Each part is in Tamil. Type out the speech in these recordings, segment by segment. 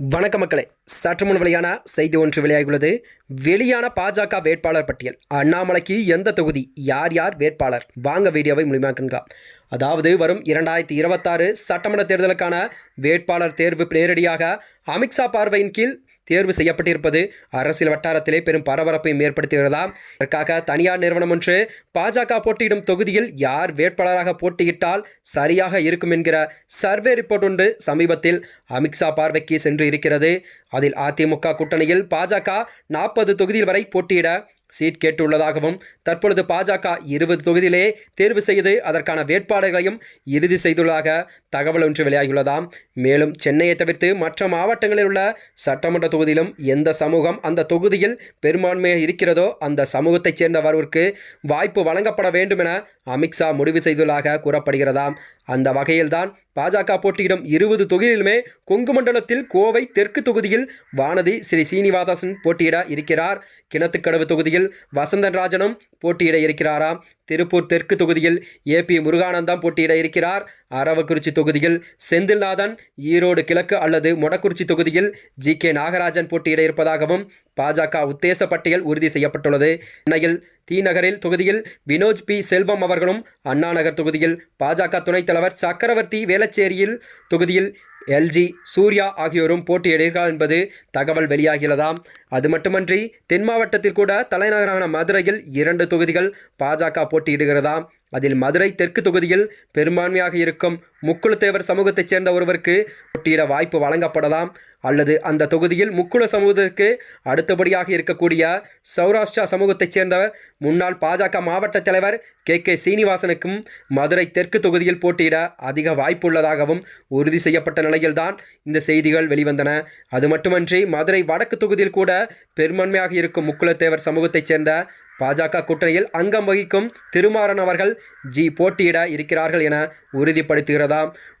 வணக்க மக்களே சற்று முன் வெளியான செய்தி ஒன்று வெளியாகியுள்ளது. வெளியான பாஜக வேட்பாளர் பட்டியல். அண்ணாமலைக்கு எந்த தொகுதி? யார் யார் வேட்பாளர்? வாங்க வீடியோவை முழுமையாக்கலாம் அதாவது வரும் இரண்டாயிரத்தி இருபத்தாறு சட்டமன்ற தேர்தலுக்கான வேட்பாளர் தேர்வு நேரடியாக அமித்ஷா பார்வையின் கீழ் தேர்வு செய்யப்பட்டிருப்பது அரசியல் வட்டாரத்திலே பெரும் பரபரப்பையும் ஏற்படுத்துகிறதா அதற்காக தனியார் நிறுவனம் ஒன்று பாஜக போட்டியிடும் தொகுதியில் யார் வேட்பாளராக போட்டியிட்டால் சரியாக இருக்கும் என்கிற சர்வே ரிப்போர்ட் ஒன்று சமீபத்தில் அமித்ஷா பார்வைக்கு சென்று இருக்கிறது. அதில் அதிமுக கூட்டணியில் பாஜக நாற்பது தொகுதியில் வரை போட்டியிட சீட் கேட்டுள்ளதாகவும் தற்பொழுது பாஜக இருபது தொகுதியிலே தேர்வு செய்து அதற்கான வேட்பாளர்களையும் இறுதி செய்துள்ளதாக தகவல் ஒன்று வெளியாகியுள்ளதாம். மேலும் சென்னையை தவிர்த்து மற்ற மாவட்டங்களில் உள்ள சட்டமன்ற தொகுதியிலும் எந்த சமூகம் அந்த தொகுதியில் பெரும்பான்மையாக இருக்கிறதோ அந்த சமூகத்தைச் சேர்ந்தவருக்கு வாய்ப்பு வழங்கப்பட வேண்டும் என அமித்ஷா முடிவு செய்துள்ளதாக கூறப்படுகிறதாம். அந்த வகையில்தான் பாஜக போட்டியிடும் இருபது தொகுதியிலுமே கொங்கு மண்டலத்தில் கோவை தெற்கு தொகுதியில் வானதி ஸ்ரீ சீனிவாசன் போட்டியிட இருக்கிறார். கிணத்துக்கடவு தொகுதியில் தொகுதியில் ராஜனும் போட்டியிட இருக்கிறாராம். திருப்பூர் தெற்கு தொகுதியில் ஏ பி முருகானந்தம் போட்டியிட இருக்கிறார். அரவக்குறிச்சி தொகுதியில் செந்தில்நாதன் ஈரோடு கிழக்கு அல்லது மொடக்குறிச்சி தொகுதியில் ஜி கே நாகராஜன் போட்டியிட இருப்பதாகவும் பாஜக உத்தேச பட்டியல் உறுதி செய்யப்பட்டுள்ளது. சென்னையில் தீநகரில் தொகுதியில் வினோஜ் பி. செல்வம் அவர்களும் அண்ணாநகர் தொகுதியில் பாஜக துணைத் தலைவர் சக்கரவர்த்தி வேளச்சேரியில் தொகுதியில் எல்ஜி சூர்யா ஆகியோரும் போட்டியிடுகிறார் என்பது தகவல் வெளியாகிறதாம் அது மட்டுமன்றி தென் மாவட்டத்தில் கூட தலைநகரான மதுரையில் இரண்டு தொகுதிகள் பாஜக போட்டியிடுகிறதாம். அதில் மதுரை தெற்கு தொகுதியில் பெரும்பான்மையாக இருக்கும் முக்குளத்தேவர் சமூகத்தைச் சேர்ந்த ஒருவருக்கு போட்டியிட வாய்ப்பு வழங்கப்படலாம். அல்லது அந்த தொகுதியில் முக்குள சமூகத்திற்கு அடுத்தபடியாக இருக்கக்கூடிய சௌராஷ்டிரா சமூகத்தைச் சேர்ந்த முன்னாள் பாஜக மாவட்ட தலைவர் கே. கே. சீனிவாசனுக்கும் மதுரை தெற்கு தொகுதியில் போட்டியிட அதிக வாய்ப்புள்ளதாகவும் உறுதி செய்யப்பட்ட நிலையில்தான் இந்த செய்திகள் வெளிவந்தன. அது மட்டுமன்றி மதுரை வடக்கு தொகுதியில் கூட பெரும்பான்மையாக இருக்கும் முக்குளத்தேவர் சமூகத்தைச் சேர்ந்த பாஜக கூட்டணியில் அங்கம் வகிக்கும் திருமாறன் அவர்கள் ஜி போட்டியிட இருக்கிறார்கள் என உறுதிப்படுத்துகிறது.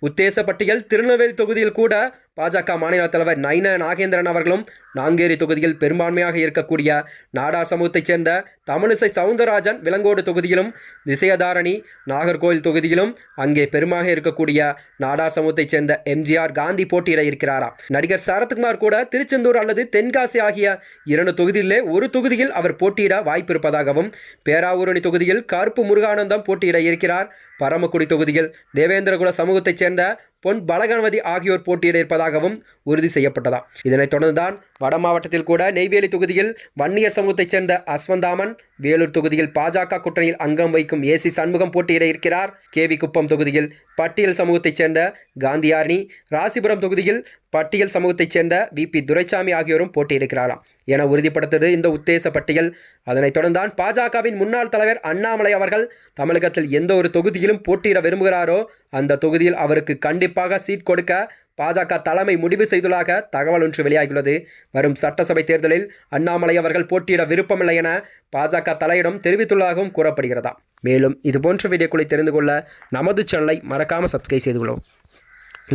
உத்தேச பட்டியல் திருநெல்வேலி தொகுதியில் கூட பாஜக மாநில தலைவர் நைன நாகேந்திரன் அவர்களும் நாங்கேரி தொகுதியில் பெரும்பான்மையாக இருக்கக்கூடிய நாடார் சமூகத்தைச் சேர்ந்த தமிழிசை சவுந்தரராஜன் விலங்கோடு தொகுதியிலும் திசையதாரணி நாகர்கோவில் தொகுதியிலும் அங்கே பெருமாக இருக்கக்கூடிய நாடார் சமூகத்தைச் சேர்ந்த எம்ஜிஆர் காந்தி போட்டியிட இருக்கிறாராம். நடிகர் சரத்குமார் கூட திருச்செந்தூர் அல்லது தென்காசி ஆகிய இரண்டு தொகுதியிலே ஒரு தொகுதியில் அவர் போட்டியிட வாய்ப்பு இருப்பதாகவும் பேராவூரணி தொகுதியில் கருப்பு முருகானந்தம் போட்டியிட இருக்கிறார். பரமக்குடி தொகுதியில் தேவேந்திரகுல சமூகத்தைச் சேர்ந்த பொன் பலகணபதி ஆகியோர் போட்டியிட இருப்பதாகவும் உறுதி செய்யப்பட்டதாம். இதனைத் தொடர்ந்துதான் வட மாவட்டத்தில் கூட நெய்வேலி தொகுதியில் வன்னியர் சமூகத்தைச் சேர்ந்த அஸ்வந்தாமன் வேலூர் தொகுதியில் பாஜக கூட்டணியில் அங்கம் வைக்கும் ஏசி சண்முகம் போட்டியிட இருக்கிறார். கேவி குப்பம் தொகுதியில் பட்டியல் சமூகத்தைச் சேர்ந்த காந்தியாரணி ராசிபுரம் தொகுதியில் பட்டியல் சமூகத்தைச் சேர்ந்த வி பி துரைசாமி ஆகியோரும் போட்டியிடுகிறாராம் என உறுதிப்படுத்தது இந்த உத்தேச பட்டியல். அதனைத் தொடர்ந்தான் பாஜகவின் முன்னாள் தலைவர் அண்ணாமலை அவர்கள் தமிழகத்தில் எந்த ஒரு தொகுதியிலும் போட்டியிட விரும்புகிறாரோ அந்த தொகுதியில் அவருக்கு கண்டிப்பாக சீட் கொடுக்க பாஜக தலைமை முடிவு செய்துள்ளதாக தகவல் ஒன்று வெளியாகியுள்ளது. வரும் சட்டசபை தேர்தலில் அண்ணாமலை அவர்கள் போட்டியிட விருப்பமில்லை என பாஜக தலையிடம் தெரிவித்துள்ளதாகவும் கூறப்படுகிறதா. மேலும் இதுபோன்ற வீடியோக்களை தெரிந்து கொள்ள நமது சேனலை மறக்காமல் சப்ஸ்கிரைப் செய்து கொள்ளும்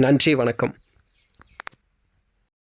நன்றி வணக்கம்.